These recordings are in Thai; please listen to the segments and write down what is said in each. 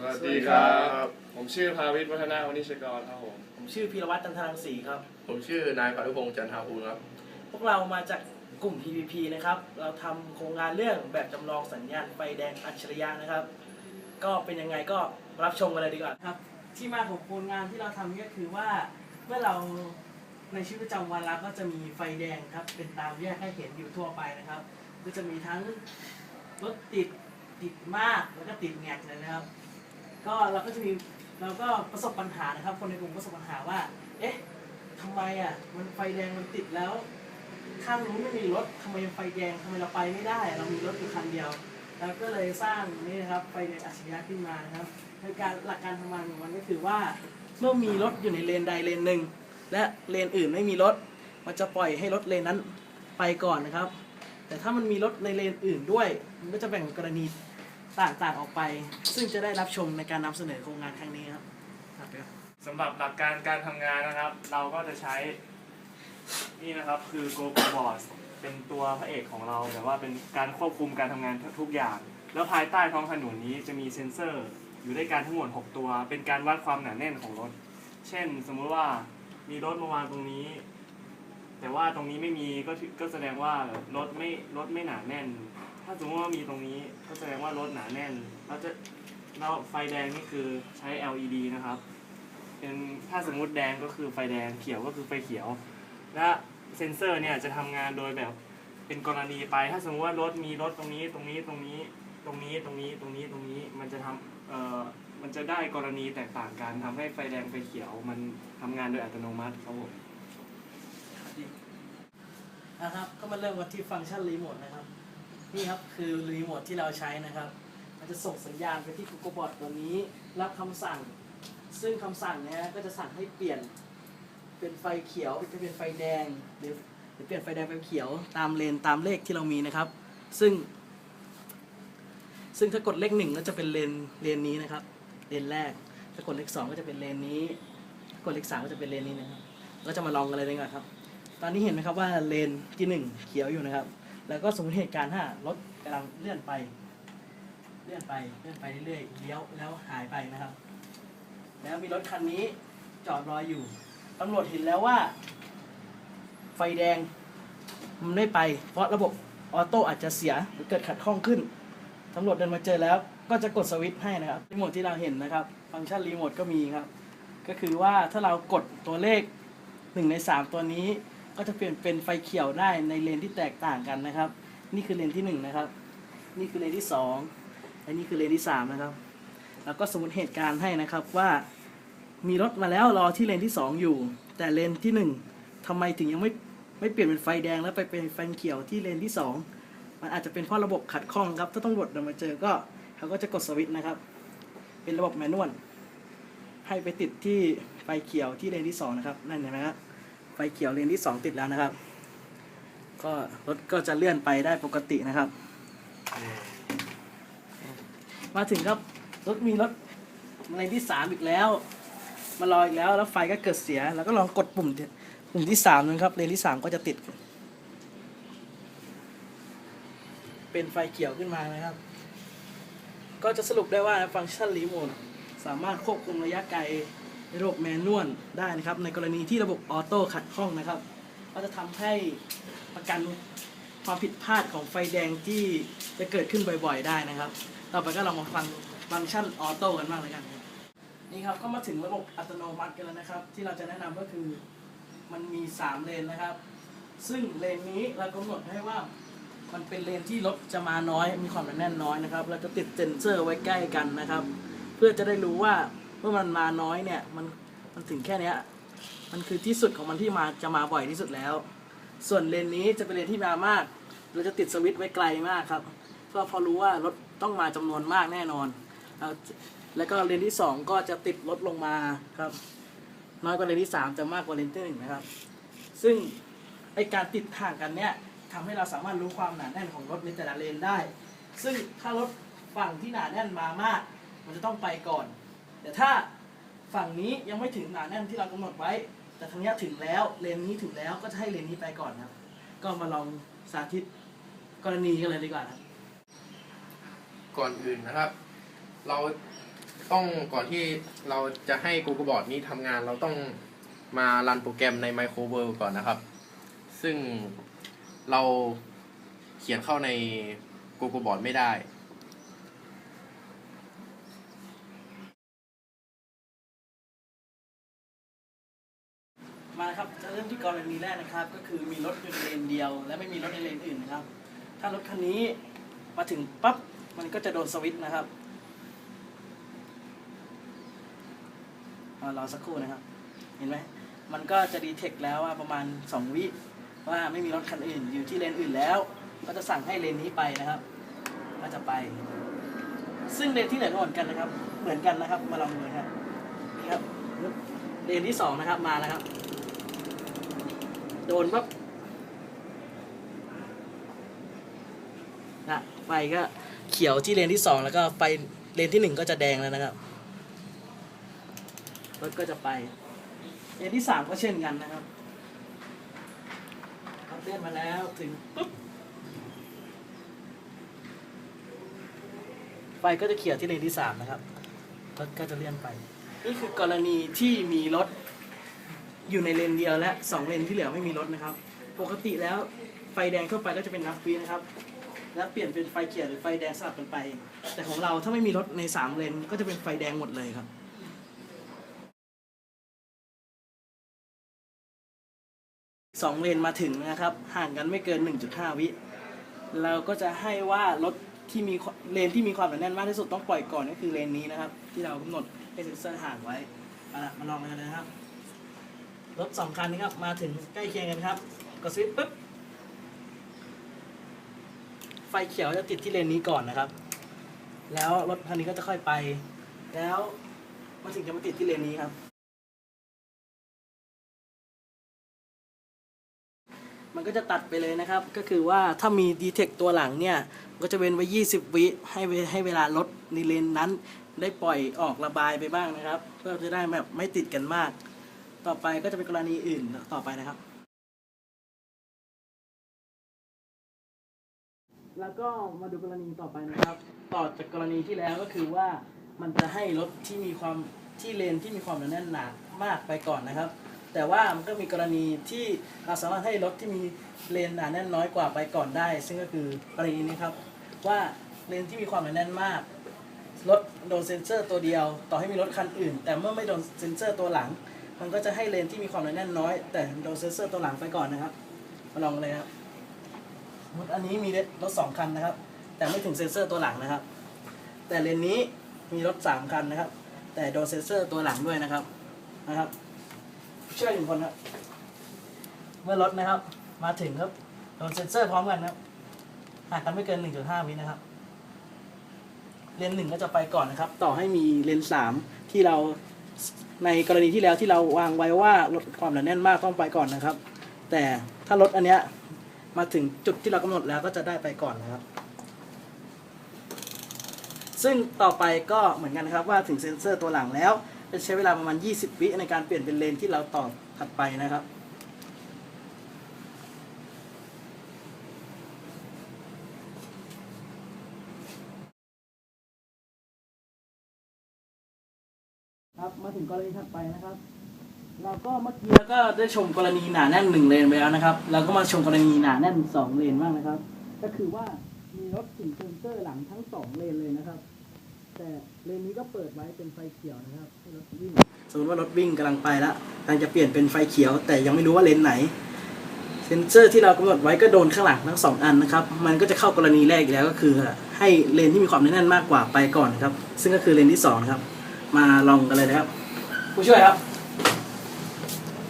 สวัสดีครับ ผมชื่อภาวิทย์วัฒนาวณิชกรครับผม ผมชื่อพีรวัตรจันทรังสีครับ ผมชื่อนายพานุพงษ์จันทาภูลครับ พวกเรามาจากกลุ่ม PPP นะครับ เราทำโครงงานเรื่องแบบจำลองสัญญาณไฟแดงอัจฉริยะนะครับ ก็เป็นยังไงก็รับชมกันเลยดีกว่าครับ ที่มาของโครงงานที่เราทำนี่ก็คือว่าเมื่อเราในชีวิตประจำวันเราก็จะมีไฟแดงครับ เป็นตามแยกให้เห็นอยู่ทั่วไปนะครับ ก็จะมีทั้งรถติดติดมากแล้วก็ติดแงกเลยนะครับ ก็เราก็จะมีเราก็ประสบปัญหานะครับ คนในกลุ่มประสบปัญหาว่า เอ๊ะทำไมอะมันไฟแดงมันติดแล้ว ข้างนู้นไม่มีรถทำไมไฟแดงทำไมเราไปไม่ได้ เรามีรถอยู่คันเดียวเราก็เลยสร้างนี่นะครับไฟแดงอัจฉริยะขึ้นมานะครับโดยการหลักการทำงานของมันก็คือว่า เมื่อมีรถอยู่ในเลนใดเลนหนึ่งและเลนอื่นไม่มีรถ มันจะปล่อยให้รถเลนนั้นไปก่อนนะครับ แต่ถ้ามันมีรถในเลนอื่นด้วย มันก็จะแบ่งกรณี ต่างๆออกไป ซึ่งจะได้รับชมในการนำเสนอโครงงานครั้งนี้ครับครับ สำหรับหลักการการทำงานนะครับ เราก็จะใช้ นี่นะครับคือ GoPro Board เป็นตัวพระเอกของเราแต่ว่าเป็นการควบคุมการทำงานทุกอย่าง แล้วภายใต้ท้องถนนนี้จะมีเซ็นเซอร์ อยู่ด้วยกันทั้งหมด 6 ตัว เป็นการวัดความหนาแน่นของรถ เช่น สมมุติว่ามีรถมาวางตรงนี้ แต่ว่าตรงนี้ไม่มีก็ก็แสดงว่ารถไม่รถไม่หนาแน่น ถ้าสมมติว่ามีตรงนี้ก็แสดงว่ารถหนาแน่นแล้วจะแล้วไฟแดงนี่คือใช้ LED นะครับเป็นถ้าสมมุติแดงก็คือไฟแดงเขียวก็คือไฟเขียว และเซ็นเซอร์เนี่ยจะทำงานโดยแบบเป็นกรณีไป ถ้าสมมติว่ารถมีรถตรงนี้ตรงนี้ตรงนี้ตรงนี้ตรงนี้ตรงนี้ตรงนี้มันจะทำเอ่อมันจะได้กรณีแตกต่างกันทำให้ไฟแดงไฟเขียว มันทำงานโดยอัตโนมัติครับผมนะครับก็มาเริ่มกันที่ฟังก์ชันรีโมทนะครับ นี่ครับคือรีโมทที่เราใช้นะครับ มันจะส่งสัญญาณไปที่ Google Bot ตัวนี้ รับคำสั่ง ซึ่งคำสั่งเนี้ยก็จะสั่งให้เปลี่ยน เป็นไฟเขียวจะเป็นไฟแดงหรือหรือเปลี่ยนไฟแดงเป็นเขียวตามเลนตามเลขที่เรามีนะครับ ซึ่ง ซึ่งถ้ากดเลขหนึ่งก็จะเป็นเลนเลนนี้นะครับ เลนแรก ถ้ากดเลขสองก็จะเป็นเลนนี้ กดเลขสามก็จะเป็นเลนนี้นะครับ เราจะมาลองกันเลยดีกว่าครับ ตอนนี้เห็นไหมครับว่าเลนที่หนึ่งเขียวอยู่นะครับ แล้วก็สมมติเหตุการณ์ถ้ารถกำลังเลื่อนไป เลื่อนไปเลื่อนไปเรื่อยๆเลี้ยวแล้วหายไปนะครับ แล้วมีรถคันนี้จอดรออยู่ตำรวจเห็นแล้วว่า ไฟแดงมันไม่ไป เพราะระบบออโต้อาจจะเสียหรือเกิดขัดข้องขึ้นตำรวจเดินมาเจอแล้ว ก็จะกดสวิตช์ให้นะครับรีโมทที่เราเห็นนะครับ ฟังก์ชันรีโมทก็มีครับ ก็คือว่าถ้าเรากดตัวเลขหนึ่งในสามตัวนี้ ก็จะเปลี่ยนเป็นไฟเขียวได้ในเลนที่แตกต่างกันนะครับ นี่คือเลนที่หนึ่งนะครับ นี่คือเลนที่สองและนี่คือเลนที่สามนะครับ แล้วก็สมมติเหตุการณ์ให้นะครับว่ามีรถมาแล้วรอที่เลนที่สองอยู่ แต่เลนที่หนึ่งทำไมถึงยังไม่ไม่เปลี่ยนเป็นไฟแดงแล้วไปเป็นไฟเขียวที่เลนที่สองมันอาจจะเป็นเพราะระบบขัดข้องครับ ถ้าต้องรวจเดินมาเจอก็เขาก็จะกดสวิตช์นะครับ เป็นระบบแมนนวลให้ไปติดที่ไฟเขียวที่เลนที่สองนะครับ นั่นเห็นไหมครับ ไฟเขียวเลนที่สองติดแล้วนะครับ ก็รถก็จะเลื่อนไปได้ปกตินะครับ มาถึงครับรถมีรถเลนที่สามอีกแล้ว มารออีกแล้วแล้วไฟก็เกิดเสีย แล้วก็ลองกดปุ่มปุ่มที่สามนะครับเลนที่สามก็จะติด เป็นไฟเขียวขึ้นมานะครับ ก็จะสรุปได้ว่าฟังก์ชันรีโมทสามารถควบคุมระยะไกล ในระบบแมนนวลได้นะครับ ในกรณีที่ระบบออโต้ขัดข้องนะครับ ก็จะทำให้ประกันความผิดพลาดของไฟแดงที่จะเกิดขึ้นบ่อยๆ ได้นะครับ ต่อไปก็เรามาฟังฟังก์ชันออโต้กันบ้างเลยกันนี่ครับก็มาถึงระบบอัตโนมัติกันแล้วนะครับ ที่เราจะแนะนำก็คือมันมี 3 เลนนะครับ ซึ่งเลนนี้เรากำหนดให้ว่ามันเป็นเลนที่รถจะมาน้อย มีความหนาแน่นน้อยนะครับ แล้วก็ติดเซ็นเซอร์ไว้ใกล้กันนะครับ เพื่อจะได้รู้ว่า มื่อมันมาน้อยเนี่ยมันมันถึงแค่เนี้ยมันคือที่สุดของมันที่มาจะมาบ่อยที่สุดแล้ว ส่วนเลนนี้จะเป็นเลนที่มามาก เราจะติดสวิตช์ไว้ไกลมากครับ เพื่อพอรู้ว่ารถต้องมาจำนวนมากแน่นอน แล้วก็เลนที่สองก็จะติดลดลงมาครับ น้อยกว่าเลนที่สามจะมากกว่าเลนที่หนึ่งนะครับ ซึ่งไอการติดห่างกันเนี้ยทำให้เราสามารถรู้ความหนาแน่นของรถในแต่ละเลนได้ ซึ่งถ้ารถฝั่งที่หนาแน่นมามาก มันจะต้องไปก่อน แต่ถ้าฝั่งนี้ยังไม่ถึงหนาแน่นที่เรากำหนดไว้ แต่ทางนี้ถึงแล้วเลนนี้ถึงแล้วก็จะให้เลนนี้ไปก่อนครับ ก็มาลองสาธิตกรณีกันเลยดีกว่าครับ ก่อนอื่นนะครับ เราต้องก่อนที่เราจะให้ Google Board นี้ทำงานเราต้องมารันโปรแกรมใน Micro World ก่อนนะครับ ซึ่งเราเขียนเข้าใน Google Board ไม่ได้ มาครับจะเริ่มที่กรณีแรก นะครับ ก็คือมีรถอยู่ในเลนเดียว และไม่มีรถในเลนอื่นนะครับ ถ้ารถคันนี้มาถึงปั๊บมันก็จะโดนสวิตช์นะครับรอสักครู่นะครับ เห็นไหมมันก็จะดีเทคแล้วว่าประมาณ 2 วิว่าไม่มีรถคันอื่นอยู่ที่เลนอื่นแล้ว ก็จะสั่งให้เลนนี้ไปนะครับ ก็จะไป ซึ่งเลนที่เหลือก็เหมือนกันนะครับ เหมือนกันนะครับ มาลองดูนะครับนี่ครับเลนที่สองนะครับมาแล้วครับ โดนปั๊บนะไฟก็เขียวที่เลนที่สองแล้วก็ไฟเลนที่หนึ่งก็จะแดงแล้วนะครับรถก็จะไป เลนที่สามก็เช่นกันนะครับเขาเลื่อนมาแล้วถึงปุ๊บไฟก็จะเขียวที่เลนที่สามนะครับรถก็จะเลื่อนไป นี่คือกรณีที่มีรถ อยู่ในเลนเดียวและสองเลนที่เหลือไม่มีรถนะครับ ปกติแล้วไฟแดงทั่วไปก็จะเป็นนับฟีนะครับ แล้วเปลี่ยนเป็นไฟเขียวหรือไฟแดงสลับกันไป แต่ของเราถ้าไม่มีรถในสามเลนก็จะเป็นไฟแดงหมดเลยครับสองเลนมาถึงนะครับ ห่างกันไม่เกิน 1.5 วิ เราก็จะให้ว่ารถที่มีเลนที่มีความหนาแน่นมากที่สุดต้องปล่อยก่อนก็คือเลนนี้นะครับ ที่เรากำหนดให้เซ็นเซอร์ห่างไว้เอาละมาลองกันเลยนะครับ รถสองคันนี้ครับ มาถึงใกล้เคียงกันครับกดสวิตช์ปุ๊บ ไฟเขียวจะติดที่เลนนี้ก่อนนะครับ แล้วรถคันนี้ก็จะค่อยไป แล้วมันถึงจะมาติดที่เลนนี้ครับ มันก็จะตัดไปเลยนะครับ ก็คือว่าถ้ามีดีเทคตัวหลังเนี่ยก็จะเว้นไว้ 20 วิให้ให้เวลารถในเลนนั้น ได้ปล่อยออกระบายไปบ้างนะครับ เพื่อจะได้แบบไม่ติดกันมาก ต่อไปก็จะเป็นกรณีอื่นต่อไปนะครับ แล้วก็มาดูกรณีต่อไปนะครับ ต่อจากกรณีที่แล้วก็คือว่ามันจะให้รถที่มีความที่เลนที่มีความหนาแน่นหนามากไปก่อนนะครับ แต่ว่ามันก็มีกรณีที่เราสามารถให้รถที่มีเลนหนาแน่นน้อยกว่าไปก่อนได้ ซึ่งก็คือกรณีนี้ครับว่าเลนที่มีความหนาแน่นมากรถโดนเซ็นเซอร์ตัวเดียว ต่อให้มีรถคันอื่น แต่เมื่อไม่โดนเซ็นเซอร์ตัวหลัง มันก็จะให้เลนที่มีความหนาแน่นน้อย แต่โดนเซนเซอร์ตัวหลังไปก่อนนะครับมาลองเลยครับมมติอันนี้มีรถสองคันนะครับ แต่ไม่ถึงเซนเซอร์ตัวหลังนะครับ แต่เลนนี้มีรถสามคันนะครับ แต่โดนเซนเซอร์ตัวหลังด้วยนะครับนะครับช่วยหนึ่งคนครับ เมื่อรถนะครับ มาถึงครับโดนเซนเซอร์พร้อมกันครับห่างกันไม่เกิน 1.5วินะครับ เลนหนึ่งก็จะไปก่อนนะครับ ต่อให้มีเลนสามที่เรา ในกรณีที่แล้วที่เราวางไว้ว่าลดความหนาแน่นมากต้องไปก่อนนะครับ แต่ถ้าลดอันเนี้ยมาถึงจุดที่เรากำหนดแล้วก็จะได้ไปก่อนนะครับ ซึ่งต่อไปก็เหมือนกันครับว่าถึงเซ็นเซอร์ตัวหลังแล้ว จะใช้เวลาประมาณ 20 วิในการเปลี่ยนเป็นเลนที่เราต่อถัดไปนะครับ ครับมาถึงกรณีถัดไปนะครับ เราก็เมื่อกี้แล้วก็ได้ชมกรณีหนาแน่นหนึ่งเลนไปแล้วนะครับ เราก็มาชมกรณีหนาแน่นสองเลนบ้างนะครับ ก็คือว่ามีรถถึงเซนเซอร์หลังทั้งสองเลนเลยนะครับ แต่เลนนี้ก็เปิดไว้เป็นไฟเขียวนะครับให้รถวิ่งสมมติว่ารถวิ่งกำลังไปแล้วกำลังจะเปลี่ยนเป็นไฟเขียว แต่ยังไม่รู้ว่าเลนไหน เซนเซอร์ที่เรากำหนดไว้ก็โดนข้างหลังทั้งสองอันนะครับ มันก็จะเข้ากรณีแรกอีกแล้วก็คือ ให้เลนที่มีความแน่นมากกว่าไปก่อนนะครับ ซึ่งก็คือเลนที่สองนะครับ มาลองกันเลยนะครับ ผู้ช่วยครับ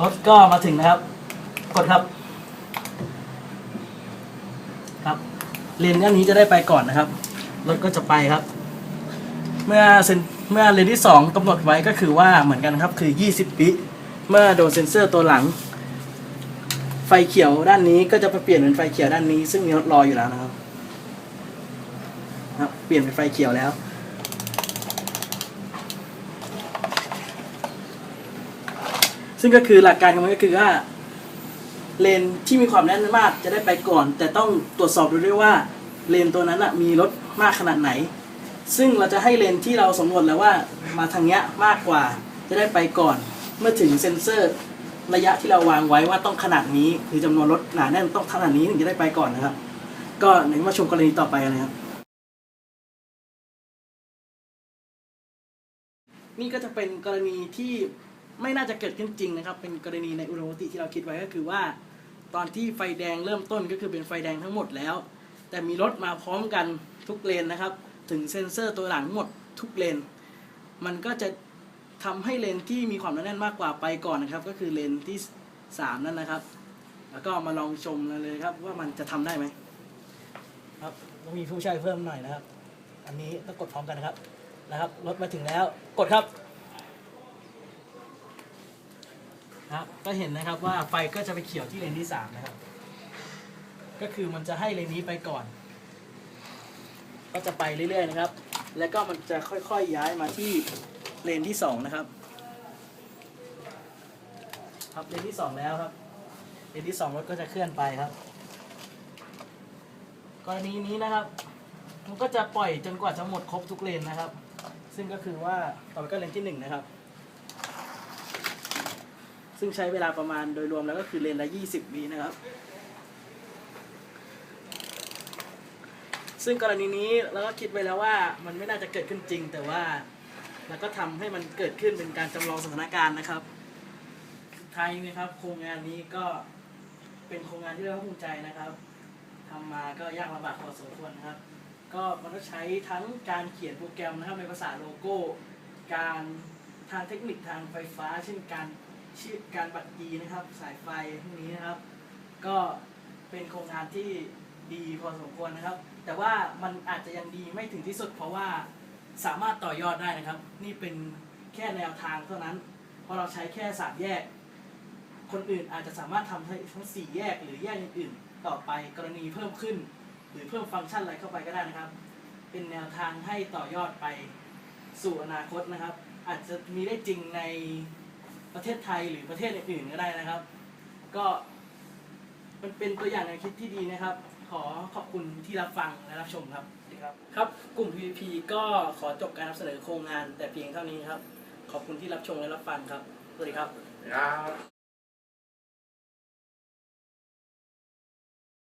รถก็มาถึงนะครับ กดครับ ครับเลนอันนี้จะได้ไปก่อนนะครับรถก็จะไปครับ เมื่อเซนเมื่อเลนที่สองกำหนดไว้ก็คือว่าเหมือนกันครับ คือ 20วิเมื่อโดนเซ็นเซอร์ตัวหลัง ไฟเขียวด้านนี้ก็จะไปเปลี่ยนเป็นไฟเขียวด้านนี้ ซึ่งมีรถรออยู่แล้วนะครับครับ เปลี่ยนเป็นไฟเขียวแล้ว ซึ่งก็คือหลักการของมันก็คือว่าเลนที่มีความแน่นมากจะได้ไปก่อน แต่ต้องตรวจสอบดูด้วยว่าเลนตัวนั้นนะมีรถมากขนาดไหน ซึ่งเราจะให้เลนที่เราสำรวจแล้วว่ามาทางเนี้ยมากกว่าจะได้ไปก่อน เมื่อถึงเซ็นเซอร์ระยะที่เราวางไว้ว่าต้องขนาดนี้หรือจำนวนรถหนาแน่นต้องขนาดนี้ถึงจะได้ไปก่อนนะครับ ก็เดี๋ยวมาชมกรณีต่อไปนะครับนี่ก็จะเป็นกรณีที่ ไม่น่าจะเกิดขึ้นจริงนะครับ เป็นกรณีในอุดมคติที่เราคิดไว้ก็คือว่า ตอนที่ไฟแดงเริ่มต้นก็คือเป็นไฟแดงทั้งหมดแล้ว แต่มีรถมาพร้อมกันทุกเลนนะครับ ถึงเซ็นเซอร์ตัวหลังหมดทุกเลน มันก็จะทำให้เลนที่มีความหนาแน่นมากกว่าไปก่อนนะครับ ก็คือเลนที่สามนั่นนะครับ แล้วก็มาลองชมกันเลยครับ ว่ามันจะทำได้ไหมครับต้องมีผู้ช่วยเพิ่มหน่อยนะครับ อันนี้ต้องกดพร้อมกันนะครับนะครับรถมาถึงแล้วกดครับ ครับก็เห็นนะครับว่าไฟก็จะไปเขียวที่เลนที่สามนะครับ ก็คือมันจะให้เลนนี้ไปก่อน ก็จะไปเรื่อยๆนะครับ แล้วก็มันจะค่อยๆย้ายมาที่เลนที่สองนะครับ ครับเลนที่สองแล้วครับเลนที่สองรถก็จะเคลื่อนไปครับ กรณีนี้นะครับ มันก็จะปล่อยจนกว่าจะหมดครบทุกเลนนะครับ ซึ่งก็คือว่าต่อไปก็เลนที่หนึ่งนะครับ ซึ่งใช้เวลาประมาณโดยรวมแล้วก็คือเลนละ 20วินะครับ ซึ่งกรณีนี้เราก็คิดไว้แล้วว่ามันไม่น่าจะเกิดขึ้นจริง แต่ว่าเราก็ทำให้มันเกิดขึ้นเป็นการจำลองสถานการณ์นะครับสุดท้ายนี้ครับ โครงงานนี้ก็เป็นโครงงานที่เราภูมิใจนะครับทำมาก็ยากลำบากพอสมควรนะครับ ก็มันก็ใช้ทั้งการเขียนโปรแกรมนะครับในภาษาโลโก้ การทางเทคนิคทางไฟฟ้า เช่นการ ชีดการบัดยีนะครับ สายไฟพวกนี้นะครับ ก็เป็นโครงงานที่ดีพอสมควรนะครับ แต่ว่ามันอาจจะยังดีไม่ถึงที่สุด เพราะว่าสามารถต่อยอดได้นะครับ นี่เป็นแค่แนวทางเท่านั้น เพราะเราใช้แค่สามแยก คนอื่นอาจจะสามารถทำให้ทั้งสี่แยกหรือแยกอื่นๆต่อไปกรณีเพิ่มขึ้น หรือเพิ่มฟังก์ชันอะไรเข้าไปก็ได้นะครับ เป็นแนวทางให้ต่อยอดไปสู่อนาคตนะครับ อาจจะมีได้จริงใน ประเทศไทยหรือประเทศอื่นๆก็ได้นะครับ ก็มันเป็นตัวอย่างแนวคิดที่ดีนะครับ ขอขอบคุณที่รับฟังและรับชมครับสวัสดีครับครับกลุ่ม PVP ก็ขอจบการนำเสนอโครงงานแต่เพียงเท่านี้ครับ ขอบคุณที่รับชมและรับฟังครับสวัสดีครับครับ